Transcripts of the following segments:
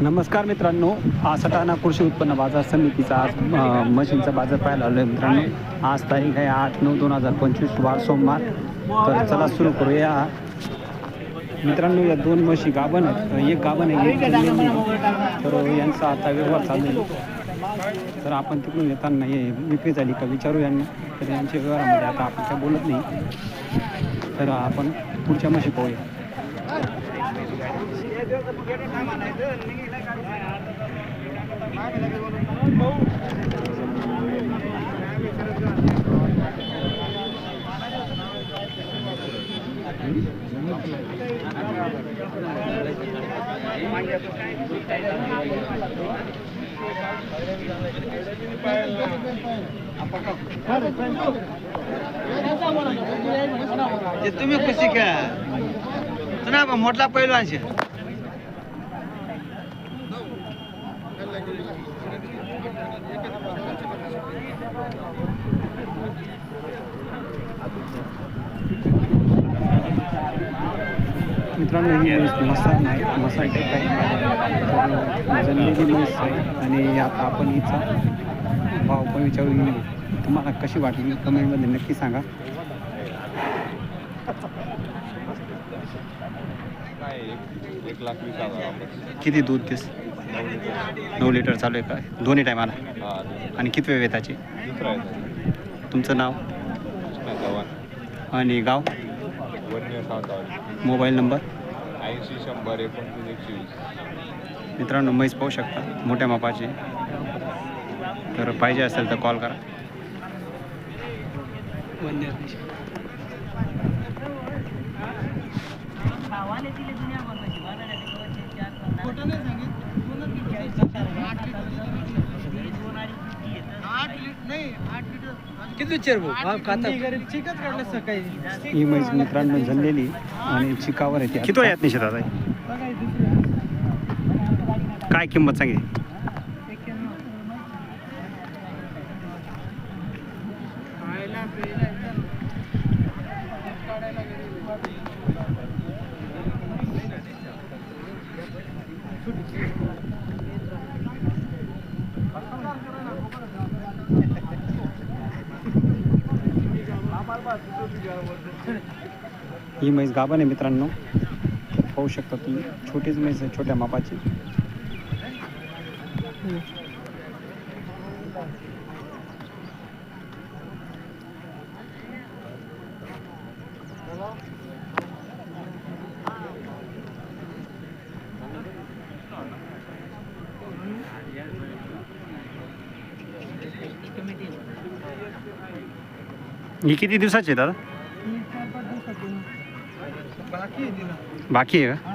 नमस्कार मित्रांनो आज सटाणा कृषी उत्पन्न बाजार समितीचा आज मशीनचा म्हशींचा बाजार पाहायला आलो आहे मित्रांनो. आज तारीख आहे आठ नऊ दोन हजार पंचवीस वार सोमवार. तर चला सुरू करूया. मित्रांनो या दोन म्हशी गाभण आहेत. एक गाभण आहे एक तर यांचा आता व्यवहार चालू आहे. तर आपण तिकडून येताना हे विक्री झाली का विचारू यांना. तर यांच्या व्यवहारामध्ये आता आपण काय बोलत नाही. तर आपण पुढच्या म्हशी पाहूया. तुम्ही खुशी का तुला बा मोठला पैलवानशे मित्रांनो ही म्हैस नाही मसाल टाईप आहे तर म्हैस आहे. आणि आता आपण हिचा भाव पण विचारून घेऊ. तुम्हाला कशी वाटली? कमेंटमध्ये नक्की सांगा. काय एक लाख वीस हजार आपण किती दूध तेच नऊ लिटर. चालू आहे का? दोन्ही टायमाला आणि किती वेळ आहे तुमचं नाव? आणि गाव? वन्य मोबाईल नंबर? ऐंशी शंभर एकोणतीस एकशे वीस. मित्रांनो म्हैस पाहू शकता. मोठ्या मापाची. तर पाहिजे असेल तर कॉल करा. किती काढलं सकाळी ही म्हैस मित्रांनो झालेली आणि चिकावर आहे किती वेळात निषेधात आहे. काय किंमत सांगितली ही म्हैस गाभण आहे मित्रांनो. पाहू शकता तुम्ही छोटीच म्हैस आहे छोट्या मापाची. ही किती दिवसाची आहे दादा बाकी आहे का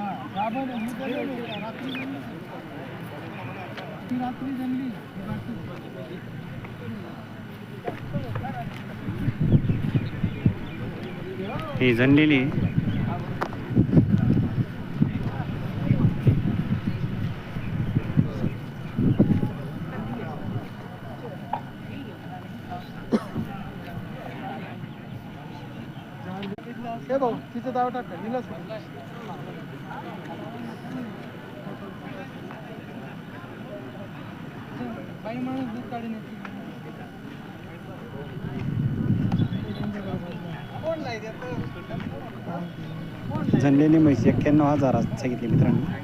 ही जनलेली आहे. हे भाऊ तिचं दाव टाका हिला बाई माणूस दूध काढून जनलेली म्हैस एक्क्याण्णव हजारात सांगितली मित्रांनो.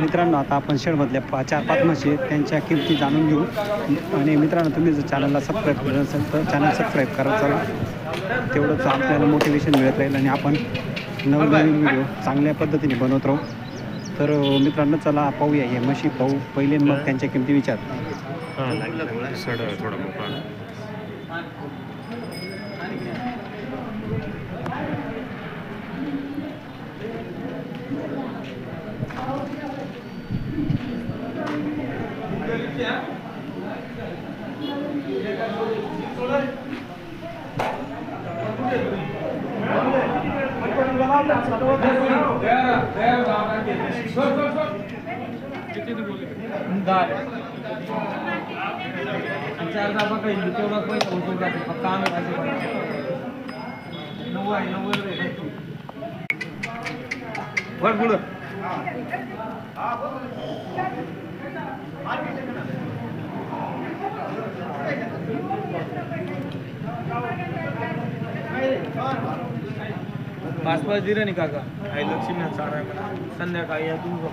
मित्रांनो आता आपण शेडमधल्या पा चार पाच म्हशी त्यांच्या किमती जाणून घेऊ. आणि मित्रांनो तुम्ही जर चॅनलला सबस्क्राईब केलं असेल तर चॅनल सबस्क्राईब करा चला. तेवढंच आपल्याला मोटिवेशन मिळत राहील आणि आपण नवनवीन व्हिडिओ चांगल्या पद्धतीने बनवत राहू. तर मित्रांनो चला पाहूया हे म्हशी पाहू. पहिले मग त्यांच्या किमती विचार. चार जागा काही तेवढा पैसा होतो फक्त आम्ही नऊ आहे. नव्वद वर पुढं Thank you. पाच पाच दिलं नाही काका आई लक्ष्मी चारा संध्याकाळी या तुम्ही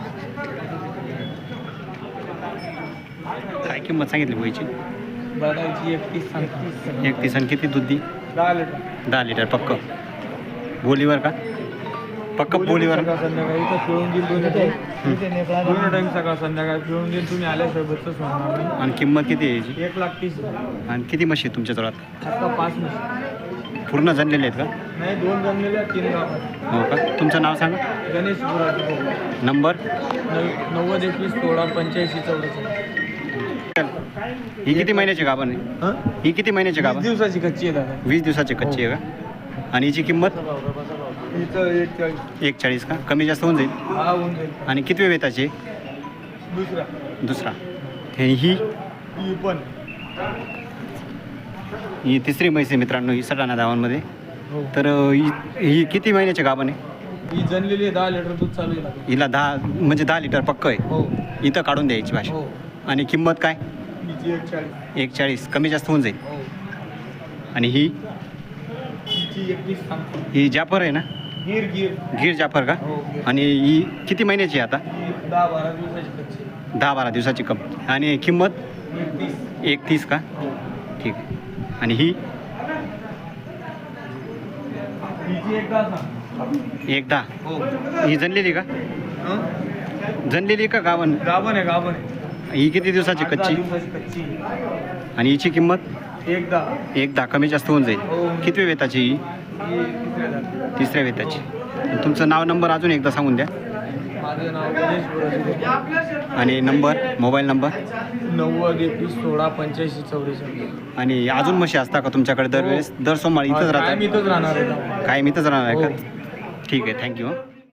काय किंमत सांगितली वयची बघायची एकतीस सांगतीस एकतीस आणि किती दूध? दी दहा लिटर. दहा लिटर पक्क. बोलीवर का? पक्क बोलीवर संध्याकाळी इथं पिळून देईल दोन्ही टाईम. दोन्ही टाईम सकाळ संध्याकाळी पिळून देईल. तुम्ही होणार नाही आणि किंमत किती आहे याची? एक लाख तीस. आणि किती म्हशी आहेत तुमच्या जवळात आता पाच म्हशी. पूर्ण जनलेले आहेत नाही दोन जमलेल्या तीन गावात का हो का? तुमचं नाव सांगा. गणेश नंबर? नव- नव्वद एकवीस सोळा पंच्याऐंशी चौवेचाळीस ही किती महिन्याची गाभण आहे? ही? किती महिन्याची गाभण? दिवसाची कच्ची आहे दादा. वीस दिवसाची कच्ची आहे का? आणि हिची किंमत? इथं एक चाळीस एक चाळीस का? कमी जास्त होऊन जाईल? हा होऊन जाईल. आणि किती वेताची आहे? दुसरा. दुसरा. हे ही? ही पण. ही तिसरी म्हैस आहे मित्रांनो ही सटाणा धावांमध्ये. हो. तर ही ही किती महिन्याची गाभण आहे? ही जनलेली आहे दहा लिटर दूध चालू आहे हिला दहा म्हणजे दहा लिटर पक्क आहे. हो. इथं काढून द्यायची भाषा हो. आणि किंमत काय? हिची एक चाळीस एक चाळीस कमी जास्त होऊन जाईल. हो. आणि ही? हिची एकवीस सांगतो. ही जाफर आहे ना? गिर गिर. गीर जाफर का? हो गिर. आणि ही किती महिन्याची आहे आता? ही दहा बारा दिवसाची कच्ची आहे. दहा बारा दिवसाची कम. आणि किंमत? एकतीस. एक तीस का? हो. ठीक आहे. आणि ही हिची एक दहा सांग एक दहा हो. ही जनलेली का? जनलेली का गावन? गाभण आहे आहे. ही किती दिवसाची कच्ची? कच्ची. आणि हिची किंमत? एक दहा एक दहा कमी जास्त होऊन जाईल. हो. किती वेताची ही? तिसऱ्या वेताची. तुमचं नाव नंबर अजून एकदा सांगून द्या. माझं नाव गणेश आणि नंबर मोबाईल नंबर? नव्वद एकवीस सोळा पंच्याऐंशी चौवेचाळीस आणि अजून म्हशी असता का तुमच्याकडे दरवेळेस? दर सोमवार इथंच कायम राहतात? इथंच राहणार आहे. काय इथंच राहणार आहे हो. का ठीक आहे थँक्यू